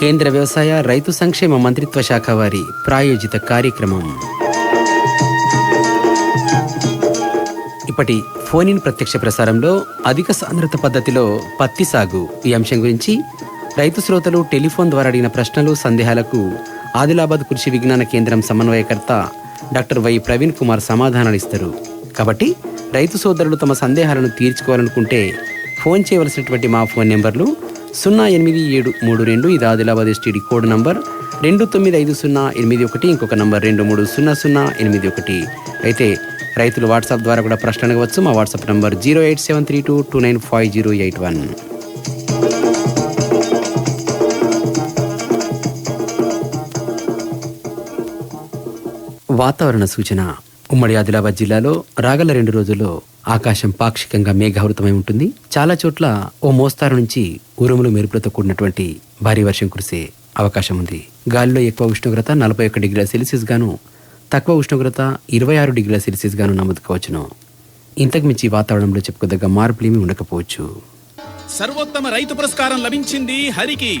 కేంద్ర వ్యవసాయ రైతు సంక్షేమ మంత్రిత్వ శాఖ వారి ప్రాయోజిత కార్యక్రమం. ఇప్పటి ఫోన్ ఇన్ ప్రత్యక్ష ప్రసారంలో అధిక సాంద్రత పద్ధతిలో పత్తి సాగు. ఈ అంశం గురించి రైతు శ్రోతలు టెలిఫోన్ ద్వారా అడిగిన ప్రశ్నలు సందేహాలకు ఆదిలాబాద్ కృషి విజ్ఞాన కేంద్రం సమన్వయకర్త డాక్టర్ వై ప్రవీణ్ కుమార్ సమాధానాలు ఇస్తారు కాబట్టి రైతు సోదరులు తమ సందేహాలను తీర్చుకోవాలనుకుంటే ఫోన్ చేయవలసినటువంటి మా ఫోన్ నెంబర్లు సున్నా ఎనిమిది ఏడు మూడు రెండు ఇది ఆదిలాబాద్ ఎస్టీడీ కోడ్ నంబర్. రెండు తొమ్మిది ఐదు సున్నా ఎనిమిది ఒకటి ఇంకొక నంబర్ రెండు మూడు సున్నా సున్నా ఎనిమిది ఒకటి. అయితే రైతులు వాట్సాప్ ద్వారా కూడా ప్రశ్న అడగవచ్చు. మా WhatsApp number zero eight seven three two two nine five zero eight one. వాతావరణ సూచన. ఉమ్మడి ఆదిలాబాద్ జిల్లాలో రాగల రెండు రోజుల్లో ఆకాశం పాక్షికంగా మేఘావృతమై ఉంటుంది. చాలా చోట్ల ఓ మోస్తారు నుంచి ఉరుములు మెరుపులతో కూడినటువంటి భారీ వర్షం కురిసే అవకాశం ఉంది. గాలిలో ఎక్కువ ఉష్ణోగ్రత నలభై ఒక్క డిగ్రీల సెల్సియస్ గాను తక్కువ ఉష్ణోగ్రత ఇరవై ఆరు డిగ్రీల సెల్సియస్ గాను నమోదు ఇంతకు మించి వాతావరణంలో చెప్పుకోదగ్గ మార్పులేమి ఉండకపోవచ్చు. సర్వోత్తమ రైతు పురస్కారం లభించింది హరికి.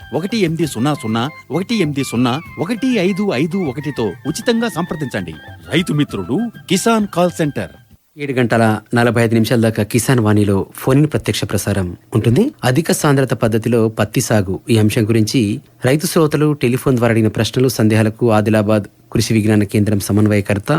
ఒకటి ఎనిమిది సున్నా సున్నా ఒకటి ఎనిమిది సున్నా ఒకటి ఐదు ఐదు ఒకటితో ఉచితంగా సంప్రదించండి. రైతు మిత్రుడు కిసాన్ కాల్ సెంటర్. ఏడు గంటల నలభై ఐదు నిమిషాల దాకా కిసాన్ వాణిలో ఫోన్ ప్రత్యక్ష ప్రసారం ఉంటుంది. అధిక సాంద్రత పద్ధతిలో పత్తి సాగు. ఈ అంశం గురించి రైతు శ్రోతలు టెలిఫోన్ ద్వారా అడిగిన ప్రశ్నలు సందేహాలకు ఆదిలాబాద్ కృషి విజ్ఞాన కేంద్రం సమన్వయకర్త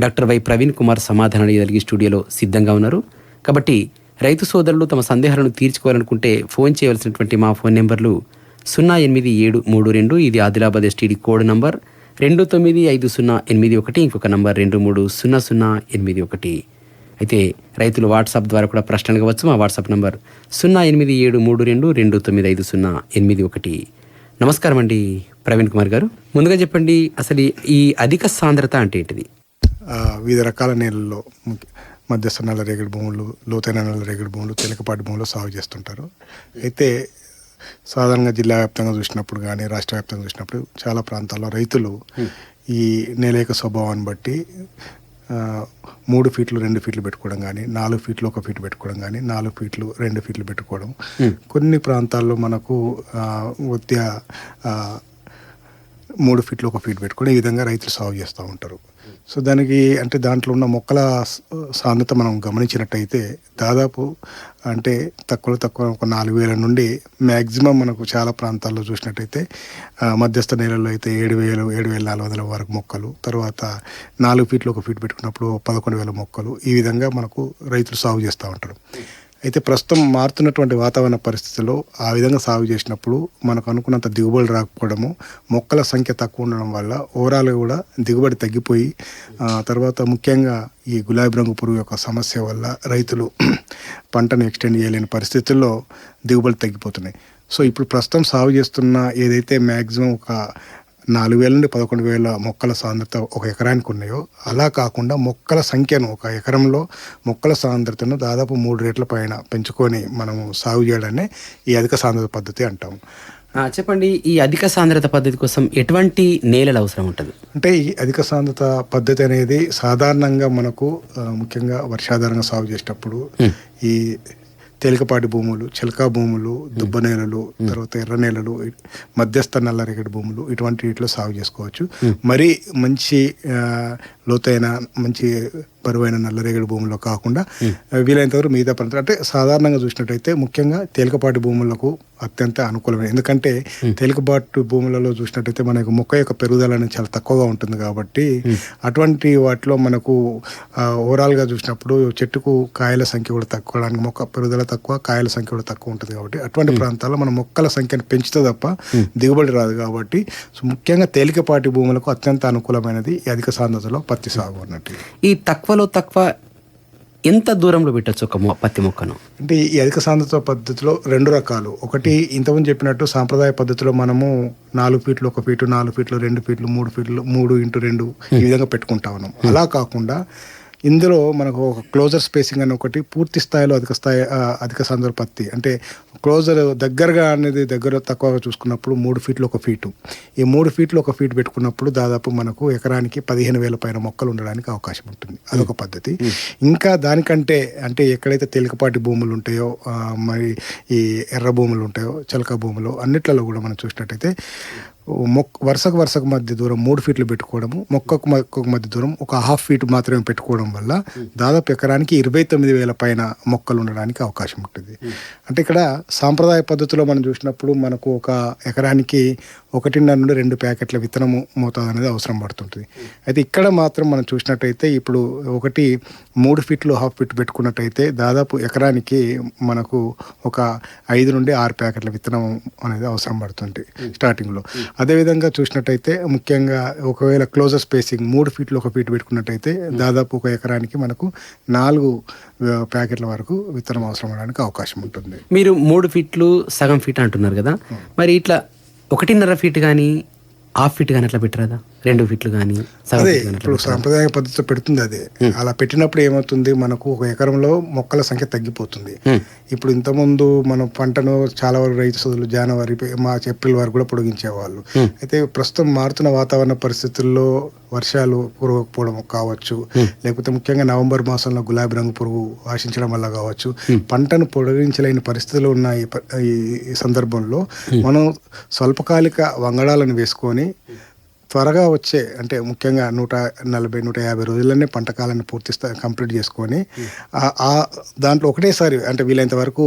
డాక్టర్ వై ప్రవీణ్ కుమార్ సమాధానం కలిగి స్టూడియోలో సిద్ధంగా ఉన్నారు. కాబట్టి రైతు సోదరులు తమ సందేహాలను తీర్చుకోవాలనుకుంటే ఫోన్ చేయవలసినటువంటి మా ఫోన్ నెంబర్లు సున్నా ఎనిమిది ఏడు మూడు రెండు ఇది ఆదిలాబాద్ ఎస్టీడీ కోడ్ నంబర్. రెండు తొమ్మిది ఐదు సున్నా ఎనిమిది ఒకటి ఇంకొక నంబర్ రెండు మూడు సున్నా సున్నా ఎనిమిది ఒకటి. అయితే రైతులు వాట్సాప్ ద్వారా కూడా ప్రశ్నలు ఇవ్వచ్చు మా వాట్సాప్ నంబర్ సున్నా ఎనిమిది ఏడు మూడు రెండు రెండు తొమ్మిది ఐదు సున్నా ఎనిమిది ఒకటి. నమస్కారం అండి ప్రవీణ్ కుమార్ గారు. ముందుగా చెప్పండి అసలు ఈ- అధిక సాంద్రత అంటే ఏంటిది? వివిధ రకాల నేలల్లో మధ్యస్థ నల్ల రేగడి భూములు లోతైన నల్ల రేగడి భూములు తేలికపాటి భూములు సాగు చేస్తుంటారు. అయితే సాధారణంగా జిల్లా వ్యాప్తంగా చూసినప్పుడు కానీ రాష్ట్ర వ్యాప్తంగా చూసినప్పుడు చాలా ప్రాంతాల్లో రైతులు ఈ నేల యొక్క స్వభావాన్ని బట్టి మూడు ఫీట్లు రెండు ఫీట్లు పెట్టుకోవడం కానీ నాలుగు ఫీట్లు ఒక ఫీట్ పెట్టుకోవడం కానీ నాలుగు ఫీట్లు రెండు ఫీట్లు పెట్టుకోవడం. కొన్ని ప్రాంతాల్లో మనకు ఆ, మూడు ఫీట్లు ఒక ఫీట్ పెట్టుకొని ఈ విధంగా రైతులు సాగు చేస్తూ ఉంటారు. సో దానికి అంటే దాంట్లో ఉన్న మొక్కల సాంద్రత మనం గమనించినట్టయితే దాదాపు అంటే తక్కువ తక్కువ ఒక నాలుగు వేల నుండి మ్యాక్సిమం మనకు చాలా ప్రాంతాల్లో చూసినట్టయితే మధ్యస్థ నేలల్లో అయితే ఏడు వేలు ఏడు వేల నాలుగు వందల వరకు మొక్కలు తర్వాత నాలుగు ఫీట్లు ఒక ఫీట్ పెట్టుకున్నప్పుడు పదకొండు వేల మొక్కలు ఈ విధంగా మనకు రైతులు సాగు చేస్తూ ఉంటారు. అయితే ప్రస్తుతం మారుతున్నటువంటి వాతావరణ పరిస్థితుల్లో ఆ విధంగా సాగు చేసినప్పుడు మనకు అనుకున్నంత దిగుబడి రాకపోవడము మొక్కల సంఖ్య తక్కువ ఉండడం వల్ల ఓవరాల్ కూడా దిగుబడి తగ్గిపోయి తర్వాత ముఖ్యంగా ఈ గులాబీ రంగు పురుగు యొక్క సమస్య వల్ల రైతులు పంటను ఎక్స్టెండ్ చేయలేని పరిస్థితుల్లో దిగుబడి తగ్గిపోతున్నాయి. సో ఇప్పుడు ప్రస్తుతం సాగు చేస్తున్న ఏదైతే మ్యాక్సిమం ఒక నాలుగు వేల నుండి పదకొండు వేల మొక్కల సాంద్రత ఒక ఎకరానికి ఉన్నాయో అలా కాకుండా మొక్కల సంఖ్యను ఒక ఎకరంలో మొక్కల సాంద్రతను దాదాపు మూడు రేట్ల పైన పెంచుకొని మనము సాగు చేయడాన్ని ఈ అధిక సాంద్రత పద్ధతి అంటాము ఆ, చెప్పండి ఈ అధిక సాంద్రత పద్ధతి కోసం ఎటువంటి నేలలు అవసరం ఉంటుంది? అంటే ఈ అధిక సాంద్రత పద్ధతి అనేది సాధారణంగా మనకు ముఖ్యంగా వర్షాధారంగా సాగు చేసేటప్పుడు ఈ తేలికపాటి భూములు చిలకా భూములు దుబ్బ నేలలు తర్వాత ఎర్ర నేలలు మధ్యస్థ నల్లరేగడి భూములు ఇటువంటి వీటిలో సాగు చేసుకోవచ్చు. మరి మంచి లోతైన మంచి బరువైన నల్లరేగడి భూముల్లో కాకుండా ఆ, వీలైనంత వరకు మిగతా ప్రాంతాలు. అంటే సాధారణంగా చూసినట్టయితే ముఖ్యంగా తేలికపాటి భూములకు అత్యంత అనుకూలమైన ఎందుకంటే తేలికపాటి భూములలో చూసినట్టయితే మనకు మొక్క యొక్క పెరుగుదల అనేది చాలా తక్కువగా ఉంటుంది కాబట్టి అటువంటి వాటిలో మనకు ఓవరాల్గా చూసినప్పుడు చెట్టుకు కాయల సంఖ్య కూడా తక్కువ మొక్క పెరుగుదల తక్కువ కాయల సంఖ్య కూడా తక్కువ ఉంటుంది కాబట్టి అటువంటి ప్రాంతాల్లో మనం మొక్కల సంఖ్యను పెంచితే తప్ప దిగుబడి రాదు కాబట్టి ముఖ్యంగా తేలికపాటి భూములకు అత్యంత అనుకూలమైనది అధిక సాంద్రతలో పత్తి సాగు అన్నట్టు ఈ తక్కువలో తక్కువ ఎంత దూరంలో పెట్టచ్చు ఒక పత్తి మొక్కను? అంటే ఈ అధిక సాంద్రత పద్ధతిలో రెండు రకాలు. ఒకటి ఇంతకుముందు చెప్పినట్టు సాంప్రదాయ పద్ధతిలో మనము నాలుగు ఫీట్లు ఒక ఫీటు నాలుగు ఫీట్లు రెండు ఫీట్లు మూడు ఫీట్లు మూడు ఇంటూ రెండు ఈ విధంగా పెట్టుకుంటా ఉన్నాం. అలా కాకుండా ఇందులో మనకు ఒక క్లోజర్ స్పేసింగ్ అని ఒకటి పూర్తి స్థాయిలో అధిక స్థాయి అధిక సాంద్ర పత్తి. అంటే క్లోజర్ దగ్గరగా అనేది దగ్గర తక్కువగా చూసుకున్నప్పుడు మూడు ఫీట్లు ఒక ఫీటు. ఈ మూడు ఫీట్లు ఒక ఫీట్ పెట్టుకున్నప్పుడు దాదాపు మనకు ఎకరానికి పదిహేను వేల పైన మొక్కలు ఉండడానికి అవకాశం ఉంటుంది. అదొక పద్ధతి. ఇంకా దానికంటే అంటే ఎక్కడైతే తేలికపాటి భూములు ఉంటాయో మరి ఈ ఎర్ర భూములు ఉంటాయో చిలక భూములు అన్నిట్లలో కూడా మనం చూసినట్టయితే మొక్క వరుసకు వరుసకు మధ్య దూరం మూడు ఫీట్లు పెట్టుకోవడము మొక్కకు మొక్కకు మధ్య దూరం ఒక హాఫ్ ఫీట్ మాత్రమే పెట్టుకోవడం వల్ల దాదాపు ఎకరానికి ఇరవై తొమ్మిది వేల పైన మొక్కలు ఉండడానికి అవకాశం ఉంటుంది. అంటే ఇక్కడ సాంప్రదాయ పద్ధతిలో మనం చూసినప్పుడు మనకు ఒక ఎకరానికి ఒకటిన్నర నుండి రెండు ప్యాకెట్ల విత్తనము మోతాదు అనేది అవసరం పడుతుంటుంది. అయితే ఇక్కడ మాత్రం మనం చూసినట్టయితే ఇప్పుడు ఒకటి మూడు ఫీట్లు హాఫ్ ఫీట్ పెట్టుకున్నట్టయితే దాదాపు ఎకరానికి మనకు ఒక ఐదు నుండి ఆరు ప్యాకెట్ల విత్తనం అనేది అవసరం పడుతుంది స్టార్టింగ్లో. అదేవిధంగా చూసినట్టయితే ముఖ్యంగా ఒకవేళ క్లోజర్ స్పేసింగ్ మూడు ఫీట్లు ఒక ఫీట్ పెట్టుకున్నట్టయితే దాదాపు ఒక ఎకరానికి మనకు నాలుగు ప్యాకెట్ల వరకు విత్తనం అవసరం అవడానికి అవకాశం ఉంటుంది. మీరు మూడు ఫీట్లు సగం ఫీట్ అంటున్నారు కదా. మరి ఇట్లా ఒకటిన్నర ఫీట్ కానీ హాఫ్ ఫీట్ కానీ అట్లా పెట్టరాదా? రెండు ఫీట్లు కానీ అదే ఇప్పుడు సాంప్రదాయ పద్ధతితో పెడుతుంది అదే. అలా పెట్టినప్పుడు ఏమవుతుంది? మనకు ఒక ఎకరంలో మొక్కల సంఖ్య తగ్గిపోతుంది. ఇప్పుడు ఇంతకుముందు మనం పంటను చాలా వరకు రైతు సోదరులు జనవరి మార్చ్ ఏప్రిల్ వరకు కూడా పొడిగించేవాళ్ళు. అయితే ప్రస్తుతం మారుతున్న వాతావరణ పరిస్థితుల్లో వర్షాలు కురవకపోవడం కావచ్చు. లేకపోతే ముఖ్యంగా నవంబర్ మాసంలో గులాబీ రంగు పురుగు ఆశించడం వల్ల కావచ్చు. పంటను పొడిగించలేని పరిస్థితులు ఉన్న ఈ సందర్భంలో. మనం స్వల్పకాలిక వంగడాలను వేసుకొని mm. త్వరగా వచ్చే అంటే ముఖ్యంగా నూట నలభై నూట యాభై రోజుల్లోనే పంట కాలాన్ని పూర్తి కంప్లీట్ చేసుకొని ఆ- దాంట్లో ఒకటేసారి అంటే వీలైనంత వరకు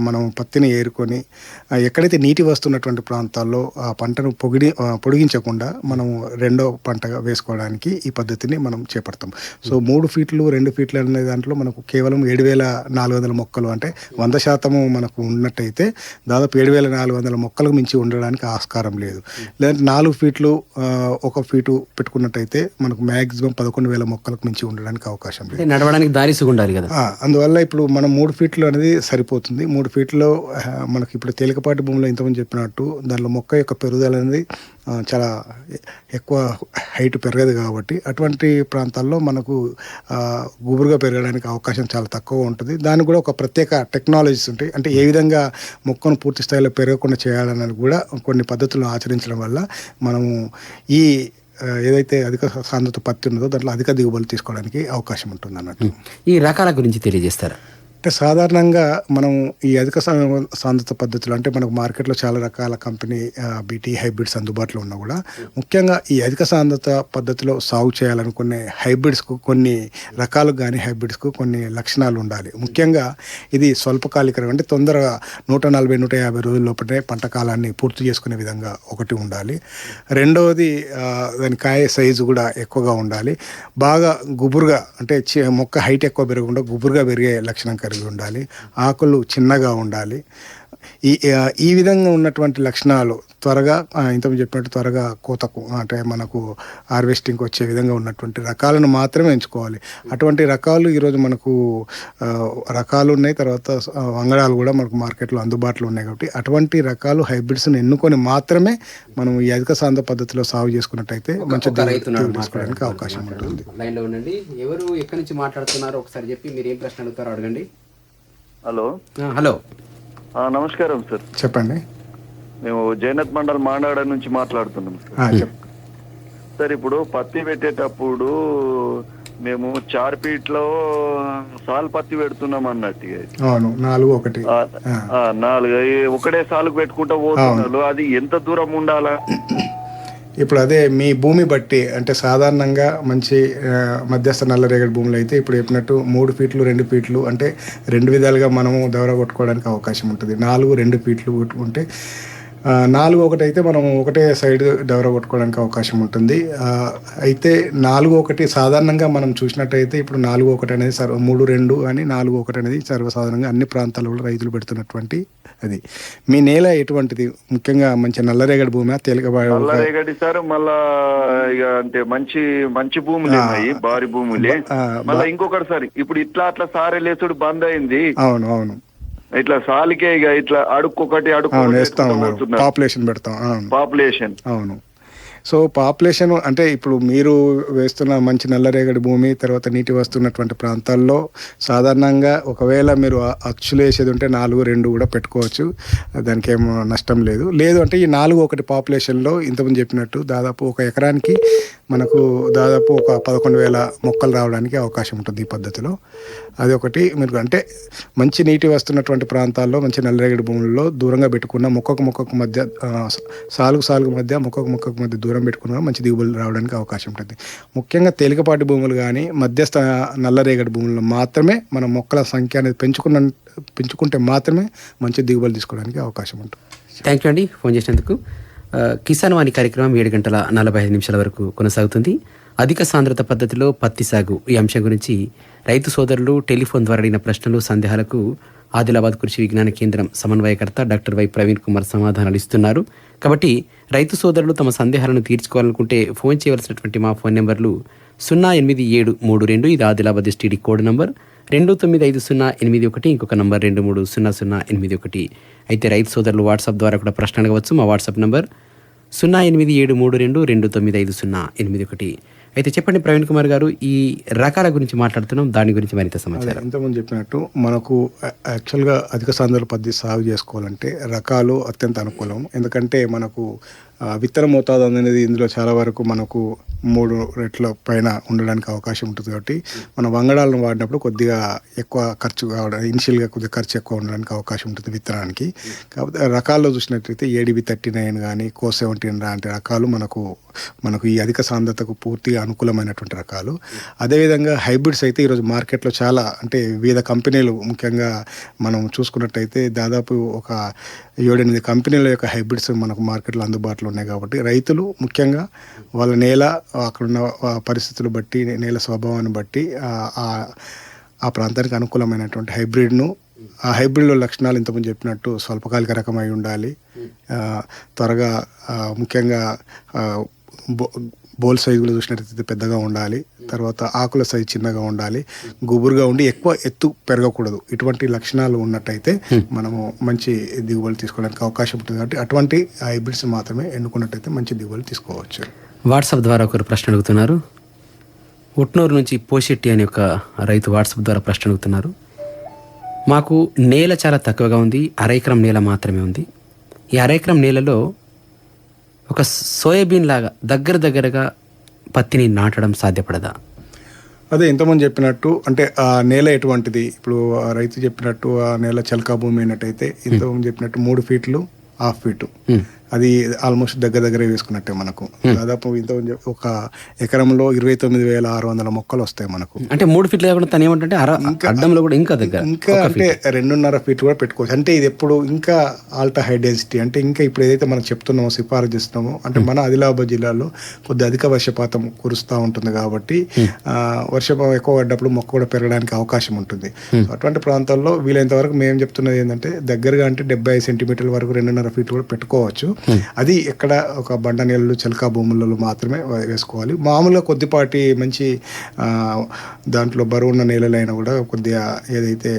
మనం పత్తిని ఏరుకొని ఎక్కడైతే నీటి వస్తున్నటువంటి ప్రాంతాల్లో ఆ పంటను పొగిడి పొడిగించకుండా మనం రెండో పంటగా వేసుకోవడానికి ఈ పద్ధతిని మనం చేపడతాం. సో మూడు ఫీట్లు రెండు ఫీట్లు అనే దాంట్లో మనకు కేవలం ఏడు వేల నాలుగు వందల మొక్కలు అంటే వంద శాతము మనకు ఉన్నట్టయితే దాదాపు ఏడు వేల నాలుగు వందల మొక్కలకు మించి ఉండడానికి ఆస్కారం లేదు. లేదంటే నాలుగు ఫీట్లు ఒక ఫీటు పెట్టుకున్నట్టయితే మనకు మ్యాక్సిమం పదకొండు వేల మొక్కలకు మించి ఉండడానికి అవకాశం లేదు. నడవడానికి దారి సుగుండాలి కదా. అందువల్ల ఇప్పుడు మనం మూడు ఫీట్లు అనేది సరిపోతుంది. మూడు ఫీట్లో మనకి ఇప్పుడు తేలికపాటి భూమిలో ఇంతకుముందు చెప్పినట్టు దానిలో మొక్క యొక్క పెరుగుదల అనేది చాలా ఎక్కువ హైట్ పెరగదు కాబట్టి అటువంటి ప్రాంతాల్లో మనకు గుబురుగా పెరగడానికి అవకాశం చాలా తక్కువ ఉంటుంది. దానికి కూడా ఒక ప్రత్యేక టెక్నాలజీస్ ఉంటాయి. అంటే ఏ విధంగా మొక్కను పూర్తి స్థాయిలో పెరగకుండా చేయాలన్నది కూడా కొన్ని పద్ధతులను ఆచరించడం వల్ల మనము ఈ ఏదైతే అధిక సాంద్రత పత్తి ఉన్నదో దాంట్లో అధిక దిగుబడులు తీసుకోవడానికి అవకాశం ఉంటుంది అన్నట్టు ఈ రకాల గురించి తెలియజేస్తారా? అంటే సాధారణంగా మనం ఈ అధిక సాంద్రత పద్ధతులు అంటే మనకు మార్కెట్లో చాలా రకాల కంపెనీ బీటీ హైబ్రిడ్స్ అందుబాటులో ఉన్నా కూడా ముఖ్యంగా ఈ అధిక సాంద్రత పద్ధతిలో సాగు చేయాలనుకునే హైబ్రిడ్స్కు కొన్ని రకాలు కానీ హైబ్రిడ్స్కు కొన్ని లక్షణాలు ఉండాలి. ముఖ్యంగా ఇది స్వల్పకాలిక అంటే తొందరగా నూట నలభై నూట యాభై రోజుల లోపలే పంట కాలాన్ని పూర్తి చేసుకునే విధంగా ఒకటి ఉండాలి. రెండవది దాని కాయ సైజు కూడా ఎక్కువగా ఉండాలి. బాగా గుబురుగా అంటే చి- మొక్క హైట్ ఎక్కువ పెరగకుండా గుబురుగా పెరిగే లక్షణం కలిగి ఉండాలి. ఆకులు చిన్నగా ఉండాలి. ఈ ఈ విధంగా ఉన్నటువంటి లక్షణాలు త్వరగా ఆ, ఇంతకుముందు చెప్పినట్టు త్వరగా కోతకు అంటే మనకు హార్వెస్టింగ్కి వచ్చే విధంగా ఉన్నటువంటి రకాలను మాత్రమే ఎంచుకోవాలి. అటువంటి రకాలు ఈరోజు మనకు రకాలు ఉన్నాయి తర్వాత వంగడాలు కూడా మనకు మార్కెట్లో అందుబాటులో ఉన్నాయి కాబట్టి అటువంటి రకాలు హైబ్రిడ్స్ని ఎన్నుకొని మాత్రమే మనం ఈ అధిక సాంద్ర పద్ధతిలో సాగు చేసుకున్నట్టయితే మంచి తీసుకోవడానికి అవకాశం ఉంటుంది. లైన్లో ఉండండి. ఎవరు ఎక్కడి నుంచి మాట్లాడుతున్నారో ఒకసారి చెప్పి మీరు ఏం ప్రశ్న అడుగుతారో అడగండి. హలో. హలో. నమస్కారం సార్. చెప్పండి. మేము జైనత్ మండల్ మాండాడ నుంచి మాట్లాడుతున్నాం సార్. సార్ ఇప్పుడు పత్తి పెట్టేటప్పుడు మేము చార్పీట్లో సాల్ పత్తి పెడుతున్నాం అన్నట్టు నాలుగు ఒకటి. నాలుగు ఒకటే సాలుకు పెట్టుకుంటా పోతున్నారు. అది ఎంత దూరం ఉండాలా? ఇప్పుడు అదే మీ భూమి బట్టి అంటే సాధారణంగా మంచి మధ్యస్థ నల్లరేగడి భూములు అయితే ఇప్పుడు చెప్పినట్టు మూడు ఫీట్లు రెండు ఫీట్లు అంటే రెండు విధాలుగా మనము దవర కొట్టుకోవడానికి అవకాశం ఉంటుంది. నాలుగు రెండు ఫీట్లు కొట్టుకుంటే నాలుగు ఒకటి అయితే మనం ఒకటే సైడ్ దౌర కొట్టుకోవడానికి అవకాశం ఉంటుంది. అయితే నాలుగు ఒకటి సాధారణంగా మనం చూసినట్టయితే ఇప్పుడు నాలుగు ఒకటి అనేది సర్వ మూడు రెండు అని నాలుగు ఒకటి అనేది సర్వసాధారణంగా అన్ని ప్రాంతాలలో రైతులు పెడుతున్నటువంటి అది. మీ నేల ఎటువంటిది? ముఖ్యంగా మంచి నల్లరేగడి భూమి తేలికబాటు నల్ల రేగడి సార్ మళ్ళా ఇక అంటే మంచి మంచి భూములు ఉన్నాయి భారీ భూములే. మళ్ళా ఇంకొకటి సార్ ఇప్పుడు ఇట్లా అట్లా సారే లేచుడు బంద్ అయింది. అవును అవును. ఇట్లా సాలికే ఇక ఇట్లా అడుక్కొకటి అడుక్కు పాపులేషన్ పెడతాం పాపులేషన్ అవును. సో పాపులేషన్ అంటే ఇప్పుడు మీరు వేస్తున్న మంచి నల్లరేగడి భూమి తర్వాత నీటి వస్తున్నటువంటి ప్రాంతాల్లో సాధారణంగా ఒకవేళ మీరు అచ్చులు వేసేది ఉంటే నాలుగు రెండు కూడా పెట్టుకోవచ్చు. దానికి ఏమో నష్టం లేదు. లేదు అంటే ఈ నాలుగు ఒకటి పాపులేషన్లో ఇంతకుముందు చెప్పినట్టు దాదాపు ఒక ఎకరానికి మనకు దాదాపు ఒక పదకొండు వేల మొక్కలు రావడానికి అవకాశం ఉంటుంది ఈ పద్ధతిలో. అది ఒకటి మీరు అంటే మంచి నీటి వస్తున్నటువంటి ప్రాంతాల్లో మంచి నల్లరేగడి భూముల్లో దూరంగా పెట్టుకున్న మొక్కకు మొక్కకు మధ్య సాలుగు సాలుగు మధ్య మొక్కకు మొక్కకు మధ్య దూరం పెట్టుకున్నా మంచి దిగుబడులు రావడానికి అవకాశం ఉంటుంది. ముఖ్యంగా తేలికపాటి భూములు కానీ మధ్యస్థ నల్లరేగడి భూముల్లో మాత్రమే మన మొక్కల సంఖ్య అనేది పెంచుకున్న పెంచుకుంటే మాత్రమే మంచి దిగుబడులు తీసుకోవడానికి అవకాశం ఉంటుంది. థ్యాంక్ యూ అండి ఫోన్ చేసినందుకు. కిసాన్ వాణి కార్యక్రమం ఏడు గంటల నలభై ఐదు నిమిషాల వరకు కొనసాగుతుంది. అధిక సాంద్రత పద్ధతిలో పత్తి సాగు. ఈ అంశం గురించి రైతు సోదరులు టెలిఫోన్ ద్వారా అడిగిన ప్రశ్నలు సందేహాలకు ఆదిలాబాద్ కృషి విజ్ఞాన కేంద్రం సమన్వయకర్త డాక్టర్ వై ప్రవీణ్ కుమార్ సమాధానాలు ఇస్తున్నారు కాబట్టి రైతు సోదరులు తమ సందేహాలను తీర్చుకోవాలనుకుంటే ఫోన్ చేయవలసినటువంటి మా ఫోన్ నెంబర్లు సున్నా ఎనిమిది ఏడు మూడు రెండు ఇది ఆదిలాబాద్ ఎస్టీడీ కోడ్ నంబర్. రెండు తొమ్మిది ఐదు సున్నా ఎనిమిది ఒకటి ఇంకొక నంబర్ రెండు మూడు సున్నా సున్నా ఎనిమిది ఒకటి. అయితే రైతు సోదరులు వాట్సాప్ ద్వారా కూడా ప్రశ్న అడగవచ్చు. మా వాట్సాప్ నంబర్ సున్నా ఎనిమిది ఏడు మూడు రెండు రెండు తొమ్మిది ఐదు సున్నా ఎనిమిది ఒకటి. అయితే చెప్పండి ప్రవీణ్ కుమార్ గారు ఈ రకాల గురించి మాట్లాడుతున్నాం దాని గురించి మరింత సమాచారం. ఇంతకుముందు చెప్పినట్టు మనకు యాక్చువల్గా అధిక సాంద్రత పద్ధతి సాగు చేసుకోవాలంటే రకాలు అత్యంత అనుకూలం. ఎందుకంటే మనకు విత్తన మోతాదు అనేది ఇందులో చాలా వరకు మనకు మూడు రెట్ల పైన ఉండడానికి అవకాశం ఉంటుంది కాబట్టి మన వంగడాలను వాడినప్పుడు కొద్దిగా ఎక్కువ ఖర్చు కావడం ఇనిషియల్గా కొద్దిగా ఖర్చు ఎక్కువ ఉండడానికి అవకాశం ఉంటుంది విత్తనానికి. కాకపోతే రకాల్లో చూసినట్లయితే ఏడిబి థర్టీ నైన్ కానీ కో సెవెంటీన్ లాంటి రకాలు మనకు మనకు ఈ అధిక సాంద్రతకు పూర్తిగా అనుకూలమైనటువంటి రకాలు. అదేవిధంగా హైబ్రిడ్స్ అయితే ఈరోజు మార్కెట్లో చాలా అంటే వివిధ కంపెనీలు ముఖ్యంగా మనం చూసుకున్నట్టయితే దాదాపు ఒక ఏడెనిమిది కంపెనీల యొక్క హైబ్రిడ్స్ మనకు మార్కెట్లో అందుబాటులో ఉన్నాయి కాబట్టి రైతులు ముఖ్యంగా వాళ్ళ నేల అక్కడున్న పరిస్థితులు బట్టి నేల స్వభావాన్ని బట్టి ఆ, ఆ- ప్రాంతానికి అనుకూలమైనటువంటి హైబ్రిడ్ను ఆ హైబ్రిడ్లో లక్షణాలు ఇంతకుముందు చెప్పినట్టు స్వల్పకాలిక రకమై ఉండాలి. త్వరగా ముఖ్యంగా బో- బోల్ సైజు కూడా చూసినట్టయితే పెద్దగా ఉండాలి. తర్వాత ఆకుల సైజు చిన్నగా ఉండాలి. గుబురుగా ఉండి ఎక్కువ ఎత్తు పెరగకూడదు. ఇటువంటి లక్షణాలు ఉన్నట్టయితే మనము మంచి దిగుబడి తీసుకోవడానికి అవకాశం ఉంటుంది కాబట్టి అటువంటి హైబ్రిడ్స్ మాత్రమే ఎన్నుకున్నట్టయితే మంచి దిగుబడి తీసుకోవచ్చు. వాట్సాప్ ద్వారా ఒకరు ప్రశ్న అడుగుతున్నారు. ఉట్నూరు నుంచి పోషెట్టి అనే ఒక రైతు వాట్సాప్ ద్వారా ప్రశ్న అడుగుతున్నారు. మాకు నేల చాలా తక్కువగా ఉంది. అరెకరం నేల మాత్రమే ఉంది. ఈ అరెకరం నేలలో ఒక సోయాబీన్ లాగా దగ్గర దగ్గరగా పత్తిని నాటడం సాధ్యపడదా? అదే ఇంతకుముందు చెప్పినట్టు అంటే ఆ నేల ఎటువంటిది? ఇప్పుడు రైతు చెప్పినట్టు ఆ నేల చలకా భూమి అయినట్టయితే ఇంతకుముందు చెప్పినట్టు మూడు ఫీట్లు హాఫ్ ఫీటు. అది ఆల్మోస్ట్ దగ్గర దగ్గర వేసుకున్నట్టే మనకు. దాదాపు ఇంతకుముందు చెప్ప- ఒక ఎకరంలో ఇరవై తొమ్మిది వేల ఆరు వందల మొక్కలు వస్తాయి మనకు. అంటే మూడు ఫీట్లు కాకుండా తను ఏమంటే అడ్డంలో కూడా ఇంకా దగ్గర ఇంకా అంటే రెండున్నర ఫీట్ కూడా పెట్టుకోవచ్చు. అంటే ఇది ఎప్పుడు ఇంకా ఆల్టా హై డెన్సిటీ అంటే ఇంకా ఇప్పుడు ఏదైతే మనం చెప్తున్నామో సిఫారసు చేస్తున్నామో అంటే మన ఆదిలాబాద్ జిల్లాలో కొద్ది అధిక వర్షపాతం కురుస్తూ ఉంటుంది కాబట్టి ఆ, వర్షపాతం ఎక్కువ పడ్డప్పుడు మొక్క కూడా పెరగడానికి అవకాశం ఉంటుంది. అటువంటి ప్రాంతాల్లో వీలైనంత వరకు మేము చెప్తున్నది ఏంటంటే దగ్గరగా అంటే డెబ్బై సెంటీమీటర్ల వరకు రెండున్నర ఫీట్ కూడా పెట్టుకోవచ్చు. అది ఎక్కడ ఒక బండ నీళ్ళు చిలకా భూములలో మాత్రమే వేసుకోవాలి. మామూలుగా కొద్దిపాటి మంచి దాంట్లో బరువున్న నీళ్ళలైనా కూడా కొద్దిగా ఏదైతే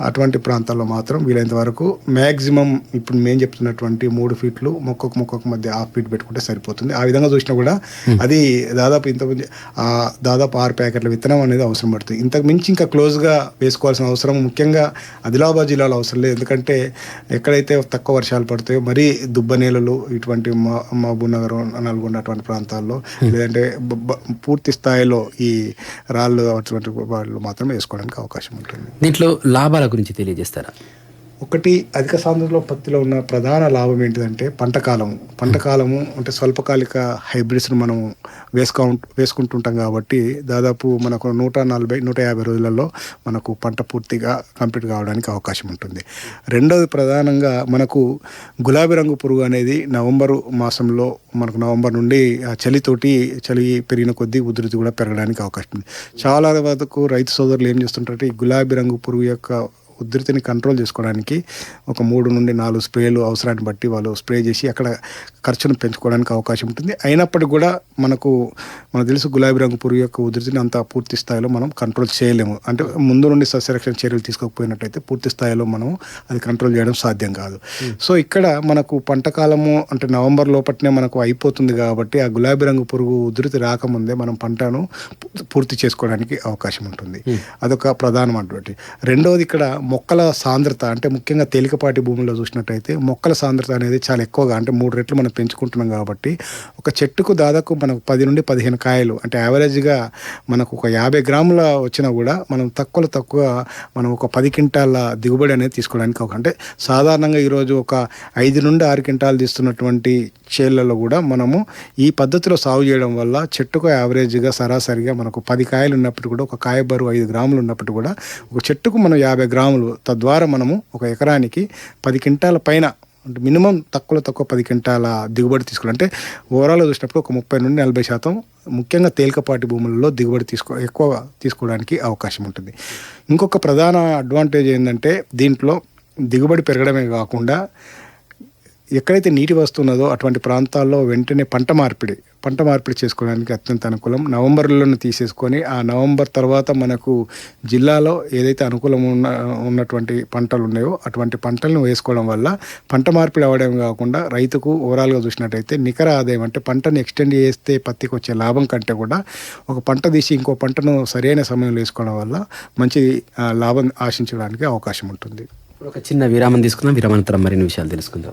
అటువంటి ప్రాంతాల్లో మాత్రం వీలైనంత వరకు మ్యాక్సిమం ఇప్పుడు మేము చెప్తున్నటువంటి మూడు ఫీట్లు మొక్కకు మొక్కకు మధ్య హాఫ్ ఫీట్ పెట్టుకుంటే సరిపోతుంది. ఆ విధంగా చూసినా కూడా అది దాదాపు ఇంత ఆ దాదాపు ఆరు ప్యాకెట్ల విత్తనం అనేది అవసరం పడుతుంది. ఇంతకు మించి ఇంకా క్లోజ్గా వేసుకోవాల్సిన అవసరం ముఖ్యంగా ఆదిలాబాద్ జిల్లాలో అవసరం లేదు. ఎందుకంటే ఎక్కడైతే తక్కువ వర్షాలు పడతాయో మరీ దుబ్బ నేలలు ఇటువంటి మా- మహబూబ్ నగర్ నల్గొండ అటువంటి ప్రాంతాల్లో లేదంటే బ- బ- పూర్తి స్థాయిలో ఈ రాళ్ళు అటువంటి వాళ్ళు మాత్రం వేసుకోవడానికి అవకాశం ఉంటుంది. దీంట్లో లాభాల గురించి తెలియజేస్తారా? ఒకటి అధిక సాంద్రతలో పత్తిలో ఉన్న ప్రధాన లాభం ఏంటిదంటే పంట కాలము పంట కాలము అంటే స్వల్పకాలిక హైబ్రిడ్స్ను మనం వేసుకో వేసుకుంటుంటాం కాబట్టి దాదాపు మనకు నూట నలభై నూట యాభై రోజులలో మనకు పంట పూర్తిగా కంప్లీట్ కావడానికి అవకాశం ఉంటుంది. రెండవది ప్రధానంగా మనకు గులాబీ రంగు పురుగు అనేది నవంబరు మాసంలో మనకు నవంబర్ నుండి ఆ చలితోటి చలి పెరిగిన కొద్దీ ఉధృతి కూడా పెరగడానికి అవకాశం ఉంది. చాలా వరకు రైతు సోదరులు ఏం చేస్తుంటారంటే ఈ గులాబీ రంగు పురుగు యొక్క ఉధృతిని కంట్రోల్ చేసుకోవడానికి ఒక మూడు నుండి నాలుగు స్ప్రేలు అవసరాన్ని బట్టి వాళ్ళు స్ప్రే చేసి అక్కడ ఖర్చును పెంచుకోవడానికి అవకాశం ఉంటుంది. అయినప్పటికీ కూడా మనకు మనకు తెలుసు గులాబీ రంగు పురుగు యొక్క ఉధృతిని అంత పూర్తి స్థాయిలో మనం కంట్రోల్ చేయలేము. అంటే ముందు నుండి సస్యరక్షణ చర్యలు తీసుకోకపోయినట్టయితే పూర్తి స్థాయిలో మనం అది కంట్రోల్ చేయడం సాధ్యం కాదు. సో ఇక్కడ మనకు పంట కాలము అంటే నవంబర్ లోపట్నే మనకు అయిపోతుంది కాబట్టి ఆ గులాబీ రంగు పురుగు ఉధృతి రాకముందే మనం పంటను పూర్తి చేసుకోవడానికి అవకాశం ఉంటుంది. అదొక ప్రధానమైనటువంటి. రెండవది ఇక్కడ మొక్కల సాంద్రత అంటే ముఖ్యంగా తేలికపాటి భూముల్లో చూసినట్టయితే మొక్కల సాంద్రత అనేది చాలా ఎక్కువగా అంటే మూడు రెట్లు మనం పెంచుకుంటున్నాం కాబట్టి ఒక చెట్టుకు దాదాపు మనకు పది నుండి పదిహేను కాయలు. అంటే యావరేజ్గా మనకు ఒక యాభై గ్రాముల వచ్చినా కూడా మనం తక్కువలో తక్కువ మనం ఒక పది క్వింటాల దిగుబడి అనేది తీసుకోవడానికి ఒక అంటే సాధారణంగా ఈరోజు ఒక ఐదు నుండి ఆరు క్వింటాలు తీస్తున్నటువంటి చేళ్ళలో కూడా మనము ఈ పద్ధతిలో సాగు చేయడం వల్ల చెట్టుకు యావరేజ్గా సరాసరిగా మనకు పది కాయలు ఉన్నప్పుడు కూడా ఒక కాయ బరువు ఐదు గ్రాములు ఉన్నప్పుడు కూడా ఒక చెట్టుకు మనం యాభై గ్రాములు తద్వారా మనము ఒక ఎకరానికి పది క్వింటాల పైన అంటే మినిమం తక్కువలో తక్కువ పది క్వింటాల దిగుబడి తీసుకోవాలి. అంటే ఓవరాల్గా చూసినప్పుడు ఒక ముప్పై నుండి నలభై శాతం ముఖ్యంగా తేలికపాటి భూములలో దిగుబడి తీసుకో ఎక్కువ తీసుకోవడానికి అవకాశం ఉంటుంది. ఇంకొక ప్రధాన అడ్వాంటేజ్ ఏంటంటే దీంట్లో దిగుబడి పెరగడమే కాకుండా ఎక్కడైతే నీటి వస్తున్నదో అటువంటి ప్రాంతాల్లో వెంటనే పంట మార్పిడి పంట మార్పిడి చేసుకోవడానికి అత్యంత అనుకూలం. నవంబర్లోనే తీసేసుకొని ఆ నవంబర్ తర్వాత మనకు జిల్లాలో ఏదైతే అనుకూలం ఉన్న ఉన్నటువంటి పంటలు ఉన్నాయో అటువంటి పంటలను వేసుకోవడం వల్ల పంట మార్పిడి అవ్వడం కాకుండా రైతుకు ఓవరాల్గా చూసినట్టయితే నికర ఆదాయం అంటే పంటను ఎక్స్టెండ్ చేస్తే పత్తికి వచ్చే లాభం కంటే కూడా ఒక పంట తీసి ఇంకో పంటను సరైన సమయంలో వేసుకోవడం వల్ల మంచి లాభం ఆశించడానికి అవకాశం ఉంటుంది. ఒక చిన్న విరామం తీసుకుందాం. విరామానంతరం మరిన్ని విషయాలు తెలుసుకుందాం.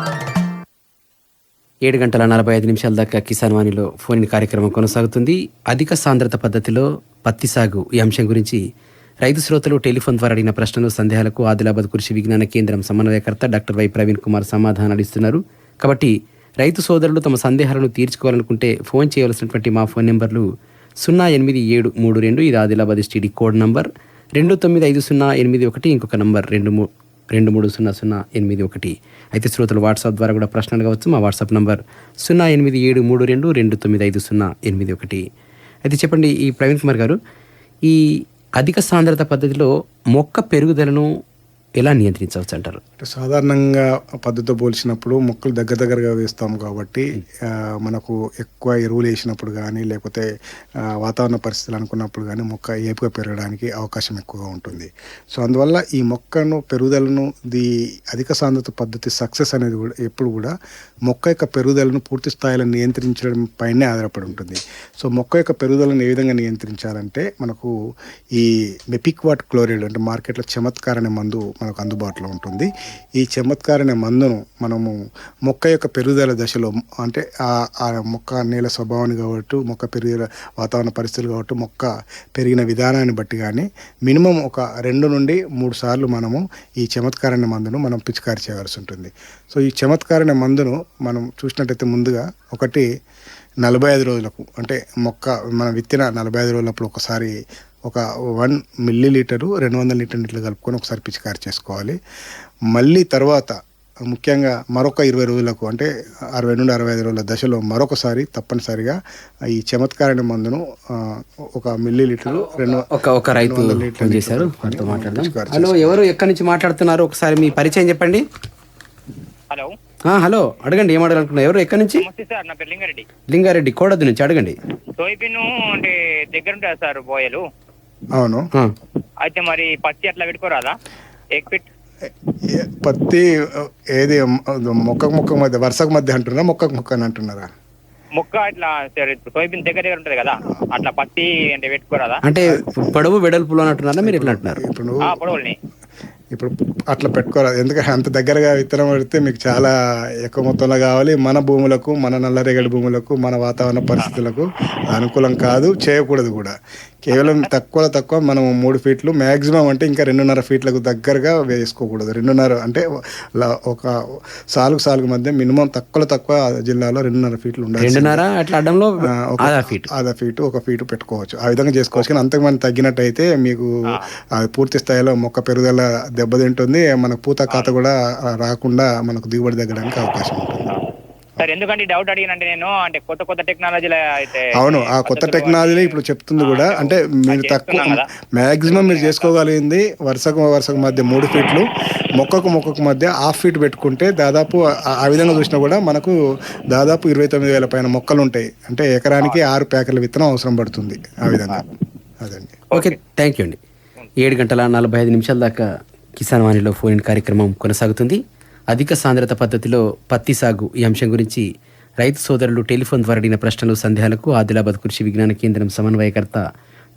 ఏడు గంటల నలభై ఐదు నిమిషాల దాకా కిసాన్ వాణిలో ఫోన్ కార్యక్రమం కొనసాగుతుంది. అధిక సాంద్రత పద్ధతిలో పత్తి సాగు ఈ అంశం గురించి రైతు శ్రోతలు టెలిఫోన్ ద్వారా అడిగిన ప్రశ్నలు సందేహాలకు ఆదిలాబాద్ కృషి విజ్ఞాన కేంద్రం సమన్వయకర్త డాక్టర్ వై ప్రవీణ్ కుమార్ సమాధానాలు ఇస్తున్నారు. కాబట్టి రైతు సోదరులు తమ సందేహాలను తీర్చుకోవాలనుకుంటే ఫోన్ చేయవలసినటువంటి మా ఫోన్ నెంబర్లు సున్నా ఎనిమిది ఏడు మూడు రెండు ఇది ఆదిలాబాద్ స్టీడీ కోడ్ నంబర్. రెండు తొమ్మిది ఐదు సున్నా ఎనిమిది ఒకటి ఇంకొక నంబర్ రెండు మూడు రెండు మూడు సున్నా సున్నా ఎనిమిది ఒకటి. అయితే శ్రోతలు వాట్సాప్ ద్వారా కూడా ప్రశ్నలు కావచ్చు మా వాట్సాప్ నంబర్ సున్నా ఎనిమిది ఏడు మూడు రెండు రెండు తొమ్మిది ఐదు సున్నా ఎనిమిది ఒకటి. అయితే చెప్పండి ఈ ప్రవీణ్ కుమార్ గారు ఈ అధిక సాంద్రత పద్ధతిలో మొక్క పెరుగుదలను ఎలా నియంత్రించవచ్చు అంటారు సాధారణంగా పద్ధతితో పోల్చినప్పుడు మొక్కలు దగ్గర దగ్గరగా వేస్తాము కాబట్టి మనకు ఎక్కువ ఎరువులు వేసినప్పుడు కానీ లేకపోతే వాతావరణ పరిస్థితులు అనుకున్నప్పుడు కానీ మొక్క ఏపుగా పెరగడానికి అవకాశం ఎక్కువగా ఉంటుంది. సో అందువల్ల ఈ మొక్కను పెరుగుదలను ది అధిక సాంద్రత పద్ధతి సక్సెస్ అనేది కూడా ఎప్పుడు కూడా మొక్క యొక్క పెరుగుదలను పూర్తి స్థాయిలో నియంత్రించడం పైనే ఆధారపడి ఉంటుంది. సో మొక్క యొక్క పెరుగుదలను ఏ విధంగా నియంత్రించాలంటే మనకు ఈ మెపిక్వాట్ క్లోరైడ్ అంటే మార్కెట్లో చమత్కార అనే మందు మనకు అందుబాటులో ఉంటుంది. ఈ చమత్కార్ మందును మనము మొక్క యొక్క పెరుగుదల దశలో అంటే ఆ మొక్క నేల స్వభావాన్ని కాబట్టి మొక్క పెరుగుదల వాతావరణ పరిస్థితులు కాబట్టి మొక్క పెరిగిన విధానాన్ని బట్టి కానీ మినిమం ఒక రెండు నుండి మూడు సార్లు మనము ఈ చమత్కారణ మందును మనం పిచికారి చేయవలసి ఉంటుంది. సో ఈ చమత్కారణ మందును మనం చూసినట్టయితే ముందుగా ఒకటి నలభై ఐదు రోజులకు అంటే మొక్క మనం విత్తిన నలభై ఐదు రోజులప్పుడు ఒకసారి ఒక వన్ మిల్లీ లీటరు రెండు వందల లీటర్ నీళ్ళు కలుపుకొని ఒకసారి పిచికారి చేసుకోవాలి. మళ్ళీ తర్వాత ముఖ్యంగా మరొక ఇరవై రోజులకు అంటే అరవై నుండి అరవై ఐదు రోజుల దశలో మరొకసారి తప్పనిసరిగా ఈ చమత్కారణ మందును ఒక మిల్లీ లీటరు రెండు ఒక ఒక రైతు లీటర్ల చేశారు నీటిలో హలో ఎవరు ఎక్కడి నుంచి మాట్లాడుతున్నారు? ఒకసారి మీ పరిచయం చెప్పండి. హలో. ఆ, హలో అడగండి ఏం అడగాలనుకున్నారు ఎవరు ఎక్కడి నుంచి? నమస్తే సార్ నా పేరు లింగారెడ్డి. లింగారెడ్డి కోడద్దు నుంచి అడగండి. సోయాబీన్ అంటే దగ్గర ఉంటాయి సార్ బోయలు? అవును. అయితే మరి పత్తి అట్లా పెట్టుకోరాదా? ఎగ్ పిట్ పత్తి ఏది మొక్కకు మొక్క మధ్య వరుసకు మధ్య అంటున్నారా మొక్కకు మొక్క అని అంటున్నారా? మొక్క ఇప్పుడు సోయాబీన్ దగ్గర దగ్గర ఉంటది కదా అట్లా పత్తి అంటే పెట్టుకోరాదా? అంటే పొడవు వెడల్పులో అంటున్నారా మీరు ఎట్లా అంటున్నారు? ఇప్పుడు పొడవుల్ని. ఇప్పుడు అట్లా పెట్టుకోరాదు ఎందుకంటే అంత దగ్గరగా విత్తనం పెడితే మీకు చాలా ఎక్కువ మొత్తంలో కావాలి మన భూములకు మన నల్లరేగడి భూములకు మన వాతావరణ పరిస్థితులకు అనుకూలం కాదు చేయకూడదు కూడా. కేవలం తక్కువ తక్కువ మనం మూడు ఫీట్లు మ్యాక్సిమం అంటే ఇంకా రెండున్నర ఫీట్లకు దగ్గరగా వేసుకోకూడదు. రెండున్నర అంటే ఒక సాలుగు సాలుగు మధ్య మినిమం తక్కువ తక్కువ జిల్లాలో రెండున్నర ఫీట్లు ఉండాలి రెండున్నర అట్లా అడ్డంలో ఫీట్. ఒక ఫీటు పెట్టుకోవచ్చు. ఆ విధంగా చేసుకోవచ్చు. కానీ అంతకు మనం తగ్గినట్టయితే మీకు అది పూర్తి స్థాయిలో మొక్క పెరుగుదల దెబ్బతింటుంది. మనకు పూత కాత కూడా రాకుండా మనకు దిగుబడి తగ్గడానికి అవకాశం ఉంటుంది. సార్ ఎందుకంటే డౌట్ అడిగినంటే నేను అంటే కొత్త కొత్త టెక్నాలజీలో అయితే అవును ఆ కొత్త టెక్నాలజీ ఇప్పుడు చెప్తుంది కూడా. అంటే మీరు తక్కువ. మ్యాక్సిమం మీరు చేసుకోగలిగింది వరుసకు వరుసకు మధ్య మూడు ఫీట్లు మొక్కకు మొక్కకు మధ్య హాఫ్ ఫీట్ పెట్టుకుంటే దాదాపు ఆ- విధంగా చూసినా కూడా మనకు దాదాపు ఇరవై తొమ్మిది వేల పైన మొక్కలు ఉంటాయి. అంటే ఎకరానికి ఆరు ప్యాకెట్ల విత్తనం అవసరం పడుతుంది ఆ విధంగా. అదండి. ఓకే థ్యాంక్ యూ అండి. ఏడు గంటల నలభై ఐదు నిమిషాల దాకా కిసాన్ వాణిలో ఫోన్ ఇన్ కార్యక్రమం కొనసాగుతుంది. అధిక సాంద్రత పద్ధతిలో పత్తి సాగు ఈ అంశం గురించి రైతు సోదరులు టెలిఫోన్ ద్వారా అడిగిన ప్రశ్నలు సందేహాలకు ఆదిలాబాద్ కృషి విజ్ఞాన కేంద్రం సమన్వయకర్త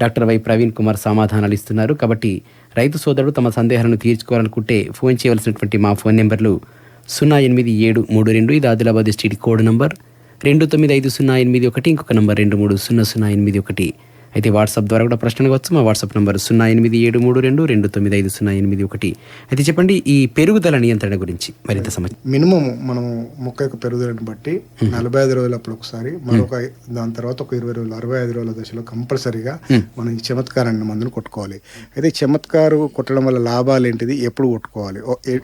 డాక్టర్ వై ప్రవీణ్ కుమార్ సమాధానాలు ఇస్తున్నారు. కాబట్టి రైతు సోదరుడు తమ సందేహాలను తీర్చుకోవాలనుకుంటే ఫోన్ చేయవలసినటువంటి మా ఫోన్ నెంబర్లు సున్నా ఎనిమిది ఏడు మూడు రెండు ఇది ఆదిలాబాద్ స్ట్రీట్ కోడ్ నంబర్. రెండు తొమ్మిది ఐదు సున్నా ఎనిమిది ఒకటి ఇంకొక నంబర్ రెండు మూడు సున్నా సున్నా ఎనిమిది ఒకటి. అయితే వాట్సాప్ ద్వారా కూడా ప్రశ్న అడగవచ్చు మా వాట్సాప్ నంబర్ సున్నా ఎనిమిది ఏడు మూడు రెండు రెండు తొమ్మిది ఐదు సున్నా ఎనిమిది ఒకటి. అయితే చెప్పండి ఈ పెరుగుదల నియంత్రణ గురించి మరింత సమాచారం మినిమం మనం మొక్క యొక్క పెరుగుదలను బట్టి నలభై ఐదు రోజులప్పుడు ఒకసారి మరొక దాని తర్వాత ఒక ఇరవై రోజులు అరవై ఐదు రోజుల దశలో కంపల్సరీగా మనం ఈ చమత్కారాన్ని మందును కొట్టుకోవాలి. అయితే ఈ చమత్కారు కొట్టడం వల్ల లాభాలు ఏంటిది? ఎప్పుడు కొట్టుకోవాలి?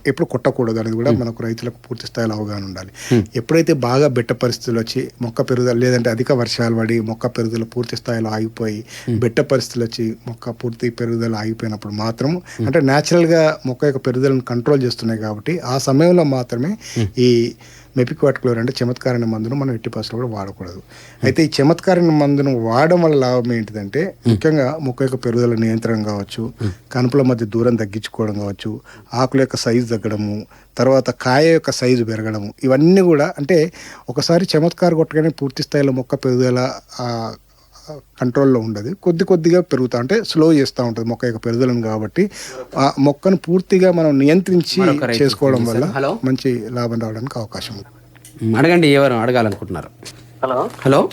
ఎప్పుడు కొట్టకూడదు అనేది కూడా మనకు రైతులకు పూర్తి స్థాయిలో అవగాహన ఉండాలి. ఎప్పుడైతే బాగా బెట్ట పరిస్థితులు వచ్చి మొక్క పెరుగుదల లేదంటే అధిక వర్షాలు పడి మొక్క పెరుగుదల పూర్తి స్థాయిలో ఆగిపోయి బెట్ట పరిస్థితులు వచ్చి మొక్క పూర్తి పెరుగుదల ఆగిపోయినప్పుడు మాత్రం అంటే natural గా మొక్క యొక్క పెరుగుదలను కంట్రోల్ చేస్తున్నాయి కాబట్టి ఆ సమయంలో మాత్రమే ఈ మెపిక్వాట్క్లోర్ అంటే చమత్కారణ మందును మనం ఎట్టి పరిస్థితుల్లో కూడా వాడకూడదు. అయితే ఈ చమత్కారణ మందును వాడడం వల్ల లాభం ఏంటిదంటే ముఖ్యంగా మొక్క యొక్క పెరుగుదల నియంత్రణ కావచ్చు కనుపుల మధ్య దూరం తగ్గించుకోవడం కావచ్చు ఆకుల యొక్క సైజు తగ్గడము తర్వాత కాయ యొక్క సైజు పెరగడము ఇవన్నీ కూడా అంటే ఒకసారి చమత్కార కొట్టగానే పూర్తి స్థాయిలో మొక్క పెరుగుదల కంట్రోల్లో ఉండదు. కొద్ది కొద్దిగా పెరుగుతా. అంటే స్లో చేస్తూ ఉంటుంది మొక్క యొక్క పెరుగుదలను కాబట్టి. ఆ మొక్కను పూర్తిగా మనం నియంత్రించి చేసుకోవడం వల్ల. మంచి లాభం రావడానికి అవకాశం ఉంది. అడగండి ఎవరు అడగాలనుకుంటున్నారు? హలో. హలో.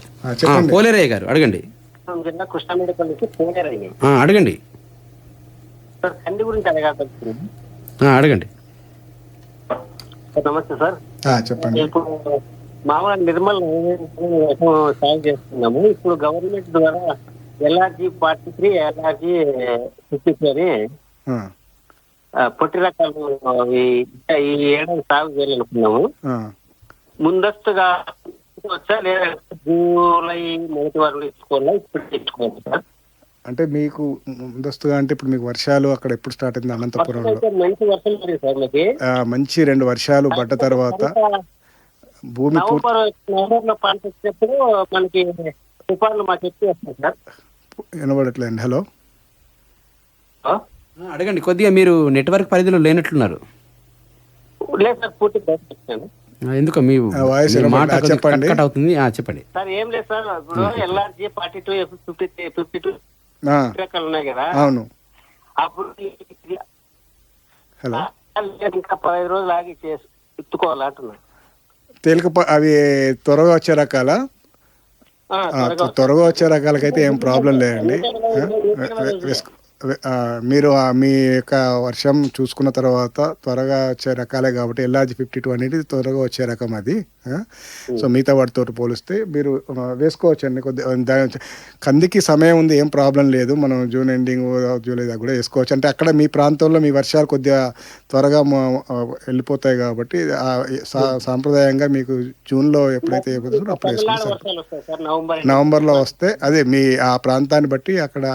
పోలేరయ్య గారు అడగండి. అడగండి. అడగండి. నమస్తే సార్. ఆ, చెప్పండి. మామూలుగా నిర్మల్ సాగు చేస్తున్నాము. ఇప్పుడు గవర్నమెంట్ ద్వారా LRG forty three LRG fifty పొట్టి రకాలు ఈ ఏడాది సాగు చేయాలనుకున్నాము. ముందస్తుగా వచ్చా లేదా జూలై మొదటి వారంలో ఇచ్చుకోవాలా? ఇప్పుడు ఇచ్చుకోవాలి సార్? అంటే మీకు ముందస్తుగా అంటే ఇప్పుడు మీకు వర్షాలు అక్కడ ఎప్పుడు స్టార్ట్ అయింది అనంతపురంలో? మంచి రెండు వర్షాలు పడ్డ తర్వాత భూమి నవంబర్ నవంబర్లో పంట వచ్చినప్పుడు మనకి తుఫాన్లు మాకు ఎక్కువ వస్తాయి సార్. వినబడట్లేదు హలో. అడగండి కొద్దిగా మీరు నెట్వర్క్ పరిధిలో లేనట్లున్నారు. లేదు సార్ పూర్తి ఎందుకో మీ మాట చెప్పండి. కట్ అవుతుంది. ఆ, చెప్పండి. సార్ ఏం లేదు సార్ ఇప్పుడు LRG forty two fifty fifty two రకాలు ఉన్నాయి కదా అవును. అప్పుడు హలో. ఇంకా రోజులు ఆగి చేసి ఎత్తుకోవాలంటున్నా తేలిక అవి త్వరగా వచ్చే రకాల? త్వరగా వచ్చే రకాలకైతే ఏం ప్రాబ్లం లేదండి. మీరు మీ యొక్క వర్షం చూసుకున్న తర్వాత త్వరగా వచ్చే రకాలే కాబట్టి ఎల్ఆర్జి ఫిఫ్టీ టూ అనేది త్వరగా వచ్చే రకం అది? సో మిగతా వాటితో పోలిస్తే మీరు వేసుకోవచ్చండి కొద్ది దాని కందికి సమయం ఉంది ఏం ప్రాబ్లం లేదు మనం జూన్ ఎండింగ్ జూలై దాకా కూడా వేసుకోవచ్చు అంటే అక్కడ మీ ప్రాంతంలో మీ వర్షాలు కొద్దిగా త్వరగా వెళ్ళిపోతాయి కాబట్టి సాంప్రదాయంగా మీకు జూన్లో ఎప్పుడైతే అయిపోతుందో అప్పుడు వేసుకుంటే తమిళనాడు సరిపోతుంది. వర్షాలు వస్తాయి సార్ నవంబర్ నవంబర్లో వస్తే అదే మీ ఆ ప్రాంతాన్ని బట్టి అక్కడ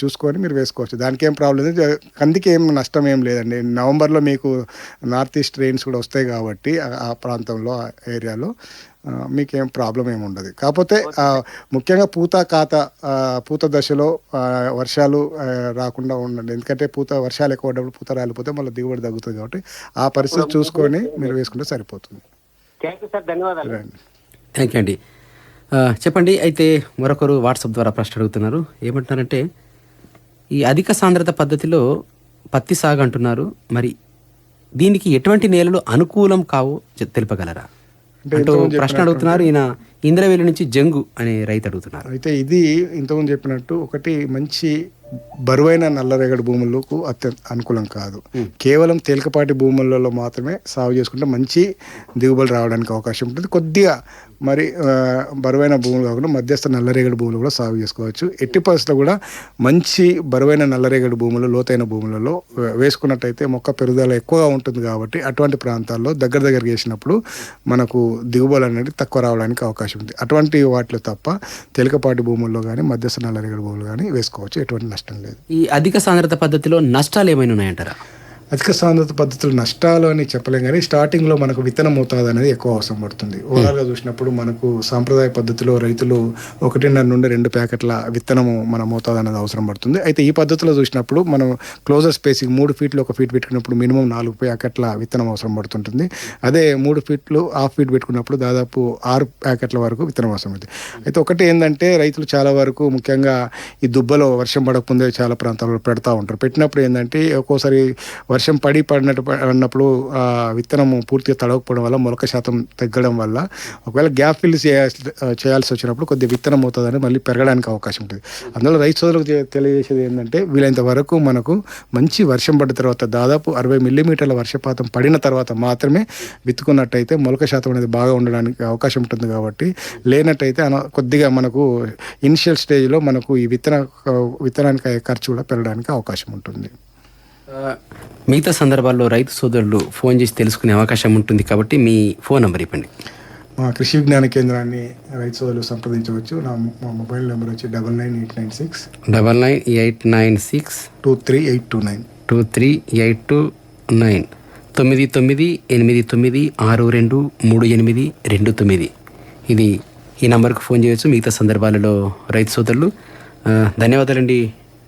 చూసుకొని మీరు వేసుకోవచ్చు. దానికి ఏం ప్రాబ్లం లేదు. కందికి ఏం నష్టం ఏం లేదండి. నవంబర్లో మీకు నార్త్ ఈస్ట్ ట్రైన్స్ కూడా వస్తాయి కాబట్టి ఆ- ప్రాంతంలో ఆ ఏరియాలో మీకేం ప్రాబ్లం ఏమి ఉండదు. కాకపోతే ముఖ్యంగా పూత కాత పూత దశలో వర్షాలు రాకుండా ఉండండి. ఎందుకంటే పూత వర్షాలు ఎక్కువ పడ్డప్పుడు పూత రాలిపోతే మళ్ళీ దిగుబడి తగ్గుతుంది కాబట్టి ఆ పరిస్థితి చూసుకొని మీరు వేసుకుంటే సరిపోతుంది. థ్యాంక్ యూ అండి. చెప్పండి. అయితే మరొకరు వాట్సాప్ ద్వారా ప్రశ్న అడుగుతున్నారు. ఏమంటున్నారంటే ఈ అధిక సాంద్రత పద్ధతిలో పత్తి సాగు అంటున్నారు. మరి దీనికి ఎటువంటి నేలలు అనుకూలం కావు తెలుపగలరా? అంటే ప్రశ్న అడుగుతున్నారు. ఈయన ఇంద్రవేలి నుంచి జంగు అనే రైతు అడుగుతున్నారు. అయితే ఇది ఇంతకుముందు చెప్పినట్టు ఒకటి మంచి బరువైన నల్లరేగడి భూములకు అత్యంత అనుకూలం కాదు. కేవలం తేలికపాటి భూములలో మాత్రమే సాగు చేసుకుంటే మంచి దిగుబడి రావడానికి అవకాశం ఉంటుంది. కొద్దిగా మరి బరువైన భూములు కాకుండా మధ్యస్థ నల్లరేగడి భూములు కూడా సాగు చేసుకోవచ్చు. ఎట్టి పరిస్థితుల్లో కూడా మంచి బరువైన నల్లరేగడి భూములు లోతైన భూములలో వేసుకున్నట్టయితే మొక్క పెరుగుదల ఎక్కువగా ఉంటుంది కాబట్టి అటువంటి ప్రాంతాల్లో దగ్గర దగ్గర వేసినప్పుడు మనకు దిగుబడి అనేది తక్కువ రావడానికి అవకాశం ఉంది అటువంటి వాటిలో తప్ప తేలికపాటి భూముల్లో కానీ మధ్యస్థ నల్లరేగడి భూములు కానీ వేసుకోవచ్చు. ఎటువంటి నష్టం లేదు. ఈ అధిక సాంద్రత పద్ధతిలో నష్టాలు ఏమైనా ఉన్నాయంటారా? అధిక సాంద్రత పద్ధతులు నష్టాలు అని చెప్పలేం కానీ స్టార్టింగ్లో మనకు విత్తన మోతాదు అనేది ఎక్కువ అవసరం పడుతుంది. ఓవరాల్గా చూసినప్పుడు మనకు సాంప్రదాయ పద్ధతిలో రైతులు ఒకటిన్నర నుండి రెండు ప్యాకెట్ల విత్తనము మన మోతాదు అనేది అవసరం పడుతుంది. అయితే ఈ పద్ధతిలో చూసినప్పుడు మనం క్లోజర్ స్పేసింగ్ మూడు ఫీట్లు ఒక ఫీట్ పెట్టుకున్నప్పుడు మినిమం నాలుగు ప్యాకెట్ల విత్తనం అవసరం పడుతుంటుంది. అదే మూడు ఫీట్లు హాఫ్ ఫీట్ పెట్టుకున్నప్పుడు దాదాపు ఆరు ప్యాకెట్ల వరకు విత్తనం అవసరం అవుతుంది అయితే ఒకటి ఏంటంటే రైతులు చాలా వరకు ముఖ్యంగా ఈ దుబ్బలో వర్షం పడకముందే చాలా ప్రాంతాల్లో పెడతా ఉంటారు. పెట్టినప్పుడు ఏంటంటే ఒక్కోసారి వర్షం పడి పడినట్టు పడినప్పుడు విత్తనం విత్తనము పూర్తిగా తడవకపోవడం వల్ల మొలక శాతం తగ్గడం వల్ల ఒకవేళ గ్యాప్ ఫిల్ చేయాల్సి చేయాల్సి వచ్చినప్పుడు కొద్దిగా విత్తనం అవుతుందని మళ్ళీ పెరగడానికి అవకాశం ఉంటుంది. అందులో రైతు సోదరులకు తెలియజేసేది ఏంటంటే వీలైనంత వరకు మనకు మంచి వర్షం పడిన తర్వాత దాదాపు అరవై మిల్లీమీటర్ల వర్షపాతం పడిన తర్వాత మాత్రమే విత్తుకున్నట్టయితే మొలక శాతం అనేది బాగా ఉండడానికి అవకాశం ఉంటుంది కాబట్టి లేనట్టయితే కొద్దిగా మనకు ఇనిషియల్ స్టేజ్లో మనకు ఈ విత్తన విత్తనానికి అయ్యే ఖర్చు కూడా పెరగడానికి అవకాశం ఉంటుంది. మిగతా సందర్భాల్లో రైతు సోదరులు ఫోన్ చేసి తెలుసుకునే అవకాశం ఉంటుంది కాబట్టి మీ ఫోన్ నంబర్ ఇవ్వండి. మా కృషి విజ్ఞాన కేంద్రాన్ని రైతు సోదరులు సంప్రదించవచ్చు. నా మా మొబైల్ నెంబర్ వచ్చి double nine eight nine six double nine eight nine six two three eight two nine two three eight two nine తొమ్మిది తొమ్మిది ఎనిమిది తొమ్మిది ఆరు రెండు మూడు ఎనిమిది రెండు తొమ్మిది. ఇది ఈ నంబర్కు ఫోన్ చేయొచ్చు. మిగతా సందర్భాలలో రైతు సోదరులు ధన్యవాదాలండి.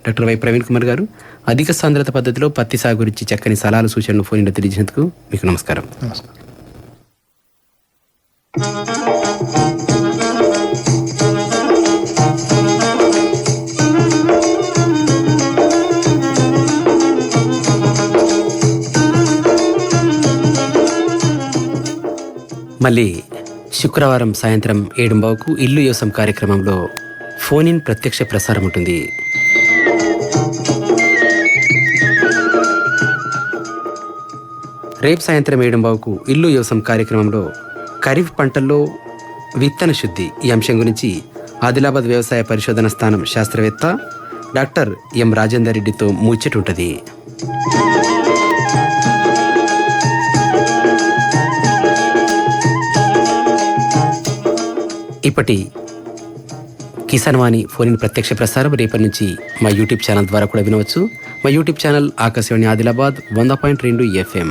డాక్టర్ వై ప్రవీణ్ కుమార్ గారు. అధిక సాంద్రత పద్ధతిలో పత్తి సాగు గురించి చక్కని సలహాలు సూచనలు ఫోన్ తెలియజేసినందుకు మీకు నమస్కారం. నమస్కారం మళ్ళీ శుక్రవారం సాయంత్రం ఏడుంబావుకు ఇల్లు యోసం కార్యక్రమంలో ఫోన్ ఇన్ ప్రత్యక్ష ప్రసారం ఉంటుంది. రేపు సాయంత్రం ఏడుంబావుకు ఇల్లు వ్యవసాయం కార్యక్రమంలో ఖరీఫ్ పంటల్లో విత్తన శుద్ధి ఈ అంశం గురించి ఆదిలాబాద్ వ్యవసాయ పరిశోధన స్థానం శాస్త్రవేత్త డాక్టర్ ఎం రాజేందర్ రెడ్డితో ముచ్చటుంటది. ఇప్పటి కిసాన్ వాణి ఫోన్ ప్రత్యక్ష ప్రసారం. రేపటి నుంచి మా యూట్యూబ్ ఛానల్ ద్వారా కూడా వినవచ్చు. మా యూట్యూబ్ ఛానల్ ఆకాశవాణి ఆదిలాబాద్ వంద పాయింట్ రెండు ఎఫ్ఎం.